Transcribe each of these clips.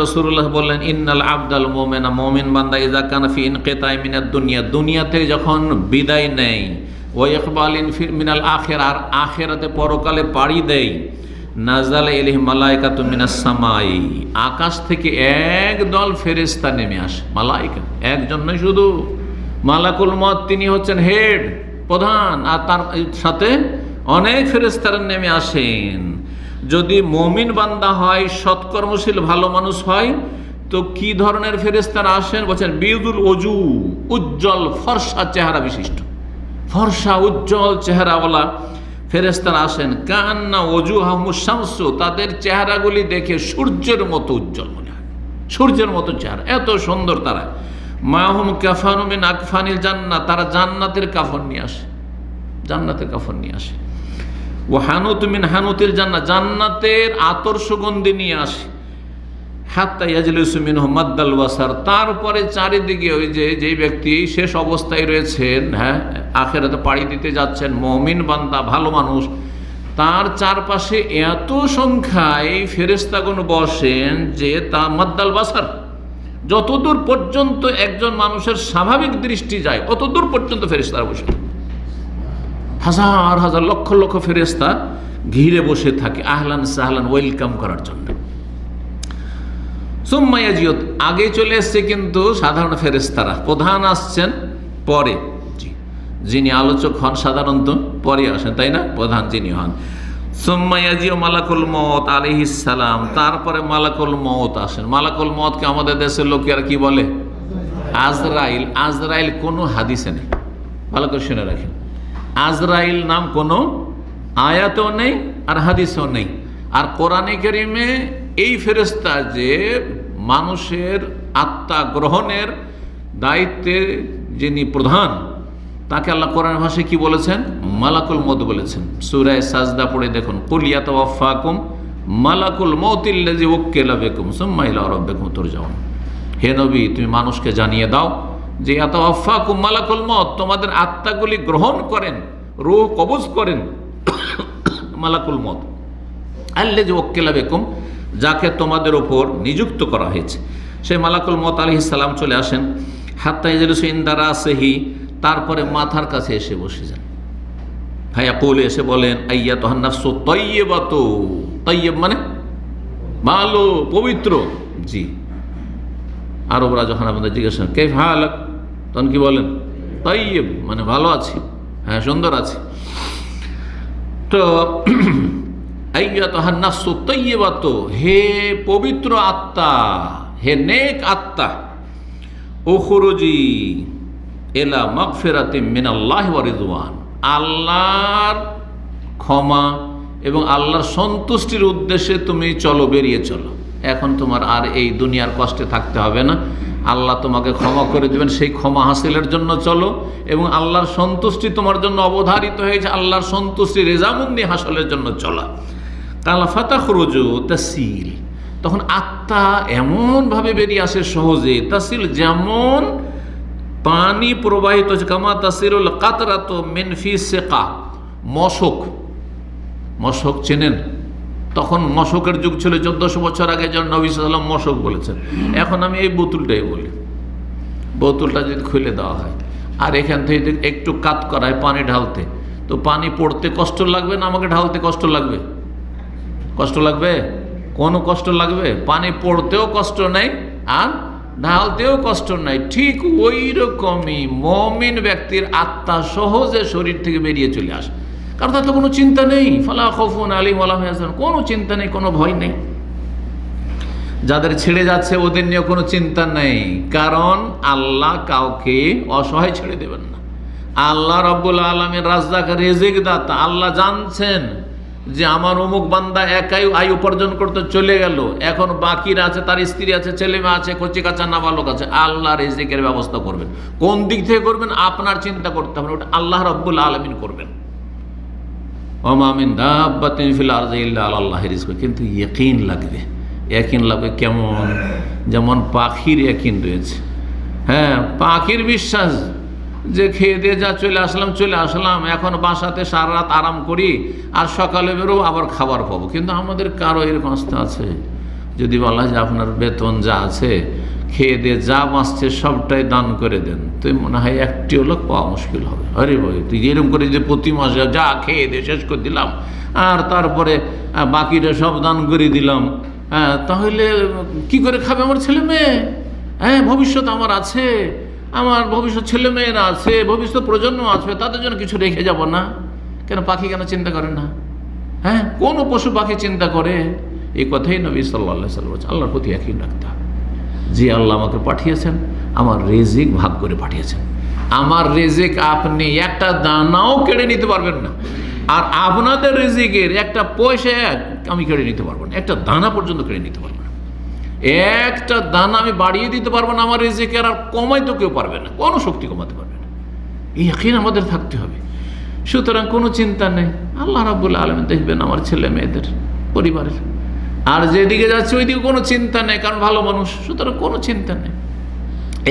রসুল্লাহ বললেন, ইন্নাল আবদাল মোমেনা, মোমিন বান্দা ইজা কানাফি ইনকেতাই মিনার দুনিয়া দুনিয়াতে যখন বিদায় নেই ও ইকবাল ইনফি মিনাল আখের আর আখেরাতে পরকালে পাড়ি দেয় নাজাল এলিহ মালাইকা তো সামাই, আকাশ থেকে এক দল ফেরেস্তা নেমে আসে, মালাইকা, একজন নয় শুধু। মালাকুল মত তিনি হচ্ছেন হেড, প্রধান, আর তার সাথে অনেক ফেরেস্তারা নেমে আসেন। যদি মমিন বান্দা হয়, সৎকর্মশীল, ভালো মানুষ হয়, তো কি ধরনের ফেরেস্তারা আসেন? বলছেন, বিউদুল অজু উজ্জ্বল, ফর্সা চেহারা বিশিষ্ট। ফর্সা, উজ্জ্বল চেহারাওয়ালা ফেরেস্তারা আসেন। কান্না অজু হামুসামস তাদের চেহারাগুলি দেখে সূর্যের মতো উজ্জ্বল মনে হয়। সূর্যের মতো চেহারা, এত সুন্দর তারা। মাহুম কাফানুমিন আকফানিল জান্নাত, তারা জান্নাতের কাফন নিয়ে আসে। জান্নাতের কাফন নিয়ে আসে। ও হানুত মিন হানুতের জান্নাত জান্নাতের আতর সুগন্ধি নিয়ে আসে হাত্তা ইয়াজলিসুমিন মাদ্দাল ওয়াসার তারপরে চারিদিকে ওই যে যেই ব্যক্তি শেষ অবস্থায় রয়েছেন হ্যাঁ আখেরাতে পাড়ি দিতে যাচ্ছেন, মমিন বান্দা, ভালো মানুষ, তার চারপাশে এত সংখ্যায় ফেরেস্তাগুন বসেন যে তা মাদ্দাল বাসার যতদূর পর্যন্ত একজন মানুষের স্বাভাবিক দৃষ্টি যায় অতদূর পর্যন্ত ফেরেস্তারা বসে। হাজার হাজার লক্ষ লক্ষ ফেরেস্তা ঘিরে বসে থাকে, আহলান সাহলান, ওয়েলকাম করার জন্য। সুম্মাইয়াজিয়ত আগে চলে এসছে কিন্তু সাধারণ ফেরেস্তারা প্রধান আসছেন পরে। যিনি আলোচক হন সাধারণত পরে আসেন, তাই না? প্রধান যিনি হন। সোম্মাইয়াজিও মালাকুল মত আলিহিসালাম তারপরে মালাকুল মত আসেন। মালাকুল মতকে আমাদের দেশের লোকেরা কি বলে? আজরাইল। আজরাইল কোনো হাদিসে নেই। ভালো করে শুনে রাখেন। আজরাইল নাম কোনো আয়াতেও নেই আর হাদিসেও নেই। আর কোরআনে কেরিমে এই ফেরেস্তা যে মানুষের আত্মা গ্রহণের দায়িত্বে যিনি প্রধান, তাকে আল্লাহ কোরআন ভাষায় কি বলেছেন? মালাকুল মত বলেছেন। সুরায় সাজদা পড়ে দেখুন। কুলিয়াত ওয়াফাকুম মালাকুল মৌতিল্লাজি ওক্কেলা বেকুম সুম্মাইলা রব্বেকুম তোর যাওন হে নবী, তুমি মানুষকে জানিয়ে দাও যে এত অফাকুম মালাকুল মত তোমাদের আত্মাগুলি গ্রহণ করেন, রুহ কবজ করেন, মালাকুল মত আল্লে যে ওক্কেলা বেকুম, যাকে তোমাদের ওপর নিযুক্ত করা হয়েছে। সেই মালাকুল মত আলি সালাম চলে আসেন। হাত্তাই ইন্দারা সেহি তারপরে মাথার কাছে এসে বসে যান। ভাইয়া কোলে এসে বলেন আইয়া তো হান্নাফসো তৈবা তো তৈয়ব মানে ভালো, পবিত্র। জি। আরবরা যখন আপনাদের জিজ্ঞেস কে ভালো তখন কি বলেন? তাই মানে ভালো আছি হ্যাঁ সুন্দর আছি। তো তৈবাত হে পবিত্র আত্মা, হে নেক আত্মা ওখরজি এলা মগফেরাতে মিনাল্লাহ রিজওয়ান আল্লাহর ক্ষমা এবং আল্লাহর সন্তুষ্টির উদ্দেশ্যে তুমি চলো, বেরিয়ে চলো। এখন তোমার আর এই দুনিয়ার কষ্টে থাকতে হবে না। আল্লাহ তোমাকে ক্ষমা করে দেবেন। সেই ক্ষমা হাসিলের জন্য চলো এবং আল্লাহর সন্তুষ্টি তোমার জন্য অবধারিত হয়েছে। আল্লাহর সন্তুষ্টি রেজামন্দি হাসলের জন্য চলা। কালা ফাতাহ রোজু তাসিল তখন আত্মা এমনভাবে বেরিয়ে আসে সহজে। তাসিল যেমন পানি প্রবাহিত হচ্ছে, কামা তাসিরুল কাতরাত মেনফি সেকা। মশক। মশক চেনেন? তখন মশকের যুগ ছিল, চোদ্দশো বছর আগে যেন নবী সাল্লাম মশক বলেছেন। এখন আমি এই বোতলটাই বলি। বোতলটা যদি খুলে দেওয়া হয়। আর এখান থেকে একটু কাত করায় পানি ঢালতে। তো পানি পড়তে কষ্ট লাগবে না আমাকে ঢালতে কষ্ট লাগবে? কষ্ট লাগবে? কোনো কষ্ট লাগবে? পানি পড়তেও কষ্ট নেই আর ঢালতেও কষ্ট নাই। ঠিক ওই রকমই মমিন ব্যক্তির আত্মা সহজে শরীর থেকে বেরিয়ে চলে আসে। কারণ তার তো কোনো চিন্তা নেই। ফালা খফুন আলিম আলাম কোনো চিন্তা নেই, কোনো ভয় নেই। যাদের ছেড়ে যাচ্ছে, ওদের নিয়ে কোনো চিন্তা নেই। কারণ আল্লাহ কাউকে অসহায় ছেড়ে দেবেন না। আল্লাহ রব্বুল আলমের রাজদাক রেজেক দাতা আল্লাহ জানছেন যে আমার অমুক বান্দা একাই আয় উপার্জন করতে চলে গেল। এখন বাকিরা আছে, তার স্ত্রী আছে, ছেলে মেয়ে আছে, কচি কাচা নাবালক আছে। আল্লাহ রেজিকের ব্যবস্থা করবেন। কোন দিক থেকে করবেন? আপনার চিন্তা করতে হবে ওটা আল্লাহ রব্বুল আলমিন করবেন। অমামিন দাব্বাতিন আল্লাহ কিন্তু ইয়কিন লাগবে। একিন লাগবে কেমন? যেমন পাখির একিন রয়েছে। হ্যাঁ পাখির বিশ্বাস। যে খেয়ে দিয়ে যা চলে আসলাম চলে আসলাম। এখন বাসাতে সারা রাত আরাম করি, আর সকালে বেরো আবার খাবার পাবো। কিন্তু আমাদের কারও এরকম অবস্থা আছে? যদি বলা যে আপনার বেতন যা আছে খেয়ে দিয়ে যা বাঁচছে সবটাই দান করে দেন। তো মনে হয় একটিও লোক পাওয়া মুশকিল হবে। আরে ভাই, তুই এরকম করে যদি প্রতি মাসে যা খেয়ে দিয়ে শেষ করে দিলাম, আর তারপরে বাকিটা সব দান করে দিলাম হ্যাঁ তাহলে কি করে খাবে আমার ছেলে মেয়ে? হ্যাঁ ভবিষ্যৎ আমার আছে, আমার ভবিষ্যৎ ছেলে মেয়েরা আছে, ভবিষ্যৎ প্রজন্ম আছে তাদের জন্য কিছু রেখে যাব না। কেন পাখি কেন চিন্তা করে না? হ্যাঁ কোনো পশু পাখি চিন্তা করে? এই কথাই নবী সাল্লাহ সাল্লাম আল্লাহর প্রতি একই হবে যে আল্লাহ আমাকে পাঠিয়েছেন, আমার রেজিক ভাগ করে পাঠিয়েছেন। আমার রেজিক আপনি একটা দানাও কেড়ে নিতে পারবেন না। আর আপনাদের রেজিকের একটা পয়সা এক আমি কেড়ে নিতে পারব না, একটা দানা পর্যন্ত কেড়ে নিতে পারব না। একটা দানা আমি বাড়িয়ে দিতে পারব না, আমার রেজিকের আর কমাই তো কেউ পারবে না, কোনো শক্তি কমাতে পারবে না। এই একই আমাদের থাকতে হবে। সুতরাং কোনো চিন্তা নেই, আল্লাহ রাবুল আলম দেখবেন আমার ছেলে মেয়েদের, পরিবারের। আর যেদিকে যাচ্ছে, ওইদিকে কোনো চিন্তা নেই, কারণ ভালো মানুষ, সুতরাং কোনো চিন্তা নেই।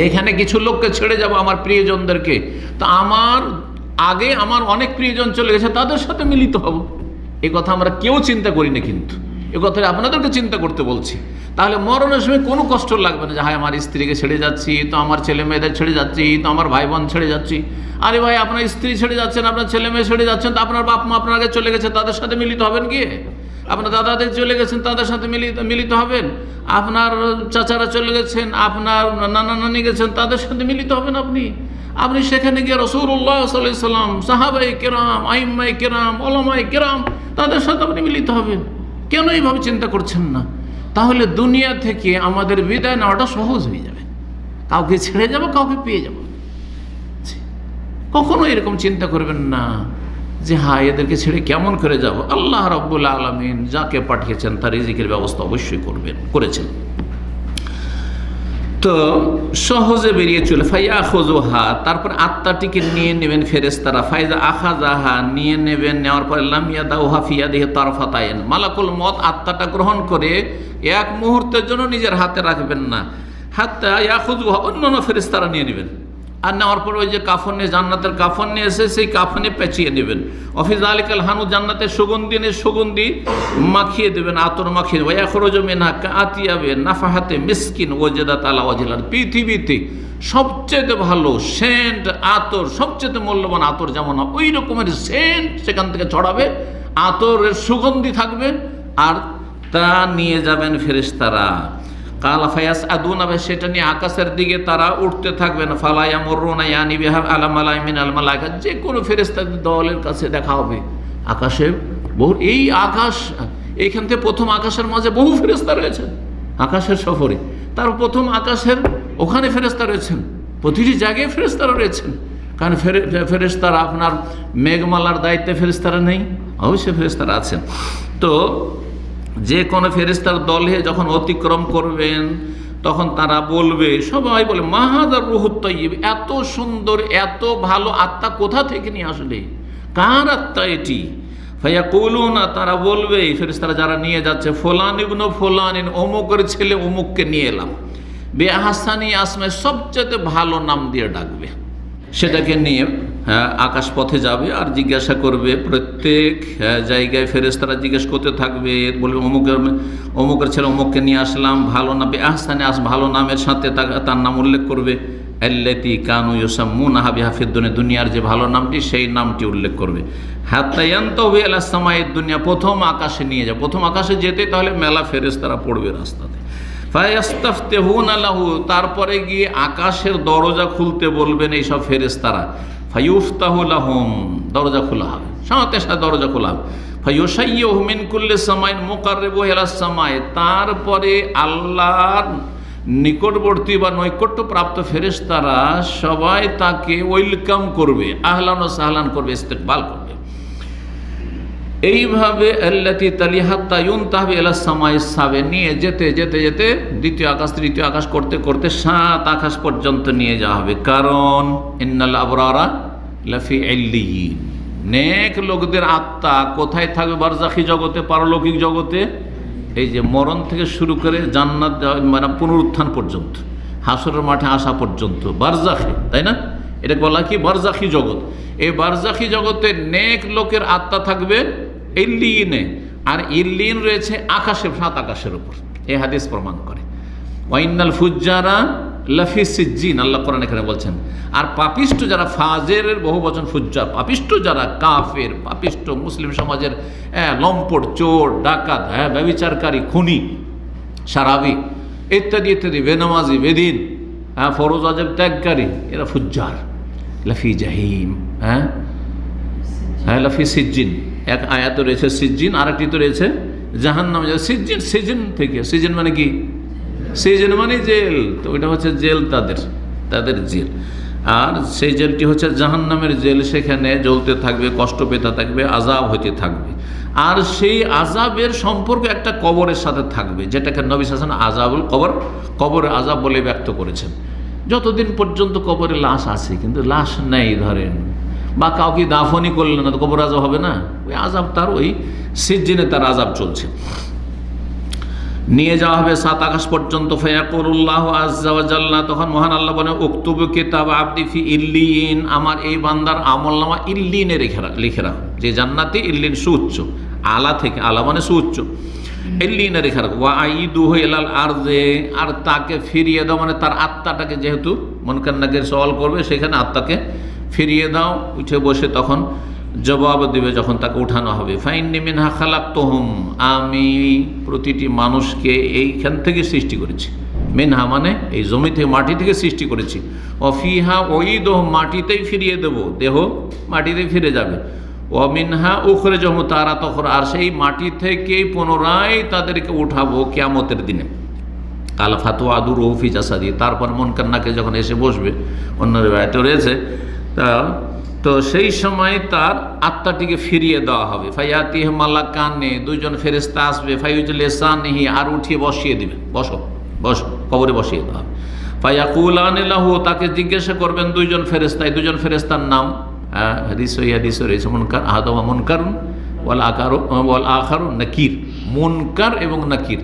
এখানে কিছু লোককে ছেড়ে যাব আমার প্রিয়জনদেরকে। তো আমার, আগে আমার অনেক প্রিয়জন চলে গেছে, তাদের সাথে মিলিত হব। এ কথা আমরা কেউ চিন্তা করি না কিন্তু। এ কথা আপনাদেরকে চিন্তা করতে বলছি। তাহলে মরণের সময় কোনো কষ্ট লাগবে না যে, হায়, আমার স্ত্রীকে ছেড়ে যাচ্ছি, তো আমার ছেলে মেয়েদের ছেড়ে যাচ্ছি, তো আমার ভাই বোন ছেড়ে যাচ্ছি। আরে ভাই, আপনার স্ত্রী ছেড়ে যাচ্ছেন, আপনার ছেলে মেয়ে ছেড়ে যাচ্ছেন, তো আপনার বাপ মা আপনার আগে চলে গেছে, তাদের সাথে মিলিত হবেন গিয়ে আপনার দাদাদের চলে গেছেন, তাদের সাথে মিলিত মিলিত হবেন। আপনার চাচারা চলে গেছেন, আপনার নানা নানি গেছেন, তাদের সাথে মিলিত হবেন আপনি। আপনি সেখানে গিয়ে রসুল্লাহ সাল্লাম সাহাবাই কেরাম আইম্মাই কেরাম ওলামাই কেরাম, তাদের সাথে আপনি মিলিত হবেন। কেন এইভাবে চিন্তা করছেন না? তাহলে দুনিয়া থেকে আমাদের বিদায় নেওয়াটা সহজ হয়ে যাবে। কাউকে ছেড়ে যাব, কাউকে পেয়ে যাব। কখনো এরকম চিন্তা করবেন না। যে হ্যাঁ এদেরকে ছেড়ে কেমন করে যাব? আল্লাহ রব্বুল আলমিন যাকে পাঠিয়েছেন তার রিজিকের ব্যবস্থা অবশ্যই করবেন, করেছেন। তো সহজে বেরিয়ে চলে ফাইয়া খোজোহা তারপর আত্মাটিকে নিয়ে নেবেন ফেরেস্তারা ফাইজা আখাজাহা নিয়ে নেবেন, নেওয়ার পরে লামিয়া দাউহা ফিয়া দেহে তারফাতায়েন মালাকুল মত আত্মাটা গ্রহণ করে এক মুহূর্তের জন্য নিজের হাতে রাখবেন না হাতটা ইয়া খুজুহা অন্য অন্য ফেরেস্তারা নিয়ে নেবেন। আর নেওয়ার পর ওই যে কাফন নিয়ে, জান্নাতের কাফন নিয়ে এসে সেই কাফনে পেঁচিয়ে নেবেন অফিস আলিকাল হানু জান্নাতের সুগন্ধি নিয়ে সুগন্ধি মাখিয়ে দেবেন, আতর মাখিয়ে দেবেন। এখরোজ মেনা আতিয়াবে নাফাহাতে মিসকিন ওজেদা তালা ওজিলার পৃথিবীতে সবচেয়ে ভালো সেন্ট আতর, সবচেয়ে মূল্যবান আতর যেমন ওই রকমের সেন্ট সেখান থেকে ছড়াবে, আতরের সুগন্ধি থাকবে, আর তা নিয়ে যাবেন ফেরেশতারা। কালা ফায়াস আদুনাবে সেটা নিয়ে আকাশের দিকে তারা উঠতে থাকবেন ফালাইয়া মরুনা ইয়ানি বিহা আলাম আলাই মিন আল মালাইকা। যে কোনো ফেরেস্তাদের দলের কাছে দেখা হবে। আকাশে বহু এই আকাশ, এইখান থেকে প্রথম আকাশের মাঝে বহু ফেরেস্তা রয়েছেন। আকাশের সফরে। তার প্রথম আকাশের ওখানে ফেরেস্তা রয়েছেন। প্রতিটি জায়গায় ফেরেস্তারা রয়েছেন। কারণ ফেরে ফেরেস্তারা আপনার মেঘমালার দায়িত্বে ফেরেস্তারা নেই। অবশ্যই ফেরেস্তারা আছেন। তো যে কোনো ফেরিস্তার দলে যখন অতিক্রম করবেন, তখন তারা বলবে, সবাই বলে, মাহাদার রুহুত্তইব এত সুন্দর, এত ভালো আত্মা কোথা থেকে নিয়ে আসলে? কার আত্মা এটি? ভাইয়া কৌলু না তারা বলবে ফেরিস্তারা যারা নিয়ে যাচ্ছে, ফোলান ইবনু ফোলানিন, অমুকের ছেলে অমুককে নিয়ে এলাম। বে আহাসানি আসমায় সবচেয়ে ভালো নাম দিয়ে ডাকবে। সেটাকে নিয়ে হ্যাঁ আকাশ পথে যাবে আর জিজ্ঞাসা করবে প্রত্যেক হ্যাঁ, জায়গায় ফেরেস্তারা জিজ্ঞেস করতে থাকবে বলবে অমুকের অমুকের ছেলে অমুককে নিয়ে আসলাম ভালো নামে আহসানে আস ভালো নামের সাথে তার নাম উল্লেখ করবে। আল্লাতি কানু ইউসাম্মুন হাবি হাফিদ্দুনে দুনিয়ার যে ভালো নামটি সেই নামটি উল্লেখ করবে। হাত্তায়ান্ত আলা সামায়ের দুনিয়া প্রথম আকাশে নিয়ে যায় প্রথম আকাশে যেতে তাহলে মেলা ফেরেস্তারা পড়বে রাস্তাতে। ফায়াস্তাফতেহুন আলাহু তারপরে গিয়ে আকাশের দরজা খুলতে বলবেন এইসব ফেরেস্তারা ফাইউফতাহুলাহম দরজা খোলা হবে। সাথে সাথে দরজা খোলা হবে। ফাইসাইয় হুমিন কুল্লে সামাইন মোকারেব সামায় তারপরে আল্লাহর নিকটবর্তী বা নৈকট্যপ্রাপ্ত ফেরেস্তারা সবাই তাকে ওয়েলকাম করবে, আহলান ও সাহলান করবে, ইস্তেকবাল করবে। এইভাবে আল্লাতি তালিহাত্তা ইউন তাহবে এলা সামাই সাবে নিয়ে যেতে যেতে যেতে দ্বিতীয় আকাশ, তৃতীয় আকাশ করতে করতে সাত আকাশ পর্যন্ত নিয়ে যাওয়া হবে। কারণ ইন্নাল আবরারা লাফি এল্লিয়িন নেক লোকদের আত্মা কোথায় থাকবে বারজাখি জগতে, পারলৌকিক জগতে? এই যে মরণ থেকে শুরু করে জান্নাত মানে পুনরুত্থান পর্যন্ত, হাসরের মাঠে আসা পর্যন্ত, বারজাখি, তাই না? এটা বলা কি? বারজাখি জগৎ। এই বারজাখি জগতে নেক লোকের আত্মা থাকবে ইল্লিনে আর ইল্লিন রয়েছে আকাশে, সাত আকাশের উপর। এ হাদিস প্রমাণ করে। ওয়াইনাল ফুজ্জারা লাফি সিজ্জিন, আল্লাহ কোরআন এখানে বলছেন। আর পাপিষ্ট যারা ফাজের বহু বচন ফুজ্জার পাপিষ্ট যারা কাফের পাপিষ্ট মুসলিম সমাজের লম্পট, চোর, ডাকাত হ্যাঁ ব্যবিচারকারী, খুনি, সারাবি, ইত্যাদি ইত্যাদি, বেনামাজি, বেদিন হ্যাঁ ফরোজ আজব ত্যাগকারী, এরা ফুজ্জার। লাফি জাহিম হ্যাঁ হ্যাঁ লাফি সিজ্জিন। এক আয়াত রয়েছে, সিজ্জিন, আরেকটি তো রয়েছে, জাহান্নাম সিজ্জিন সিজন থেকে সিজন মানে কি? সিজন মানে জেল। তো ওইটা হচ্ছে জেল তাদের তাদের জেল। আর সেই জেলটি হচ্ছে জাহান্নামের জেল, সেখানে জ্বলতে থাকবে, কষ্ট পেতে থাকবে আজাব হইতে থাকবে। আর সেই আজাবের সম্পর্ক একটা কবরের সাথে থাকবে, যেটাকে নবী হাসান আজাবুল কবর, কবরে আজাব বলে ব্যক্ত করেছেন। যতদিন পর্যন্ত কবরে লাশ আছে, কিন্তু লাশ নেই ধরেন। বা কাউকে দাফনই করলেন না, তো কবর আজাব হবে না? ওই আজাব তার, ওই সিজিনে তার আজাব চলছে। নিয়ে যাওয়া হবে সাত আকাশ পর্যন্ত ফয়াকুল্লাহ আজ্লাহ তখন মহান আল্লাহ বলে উক্তুব কিতাব আব্দি ফি ইল্লিন। আমার এই বান্দার আমল নামা ইল্লিনে রেখে লিখে রাখো। যে জান্নাতি ইল্লিন সুউচ্চ, আলা থেকে, আলা মানে সুউচ্চ, ইল্লিনে রেখে রাখো। ওয়া আইদু এলাল আর যে আর তাকে ফিরিয়ে দাও মানে তার আত্মাটাকে যেহেতু মনকান্নাকে সওয়াল করবে, সেখানে আত্মাকে ফিরিয়ে দাও, উঠে বসে তখন জবাব দেবে যখন তাকে উঠানো হবে। ফাইন্নি মিনহা খালাক তোহম আমি প্রতিটি মানুষকে এইখান থেকে সৃষ্টি করেছি। মিনহা মানে এই জমি থেকে মাটি থেকে সৃষ্টি করেছি। অফিহা ওই দোহ মাটিতেই ফিরিয়ে দেব। দেহ মাটিতে ফিরে যাবে। অমিনহা উখরে জম তারা তখন আর সেই মাটি থেকেই পুনরায় তাদেরকে উঠাবো কেয়ামতের দিনে। কাল আদুর রৌফি জাসাদি, তারপর মন কান্নাকে যখন এসে বসবে অন্য রেবায়তে রয়েছে তা, তো সেই সময় তার আত্মাটিকে ফিরিয়ে দেওয়া হবে। ফাইয়াতি মাল্লা কানে দুইজন ফেরেস্তা আসবে। ফাইউজুল এসানিহি আর উঠিয়ে বসিয়ে দিবে। বসো বসো, কবরে বসিয়ে দেওয়া হবে। ফাইয়াকুল আনিলাহু তাকে জিজ্ঞাসা করবেন, দুইজন ফেরেস্তা এই দুজন ফেরেস্তার নাম হাদিস রয়েছে, মুনকার আহাদমা মুনকারুন, ওয়াল আকারু, ওয়াল আখারু নাকির। মুনকার এবং নাকির।